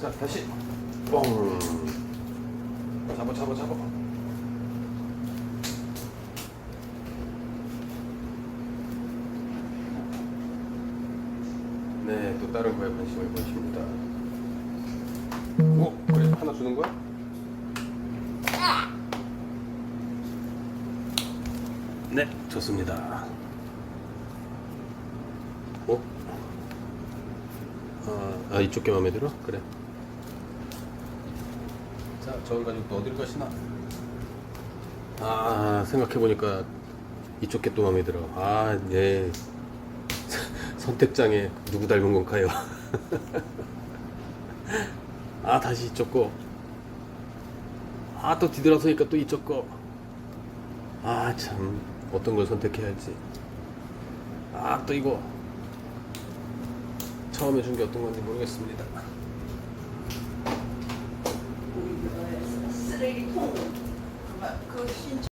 자, 다시. 뻥. 잡아, 잡아, 잡아. 네, 또 다른 거에 관심을 보십니다. 오, 그래, 하나 주는 거야? 네, 좋습니다. 어? 아, 아, 이쪽 게 마음에 들어? 그래. 자, 저걸 가지고 또 어딜 가시나? 아, 생각해보니까 이쪽 게 또 마음에 들어. 아, 네. 선택장에 누구 닮은 건가요? 아, 다시 이쪽 거. 아, 또 뒤돌아서니까 또 이쪽 거. 아, 참. 어떤 걸 선택해야 할지. 아, 또 이거. 처음에 준 게 어떤 건지 모르겠습니다. 痛苦，那么可心。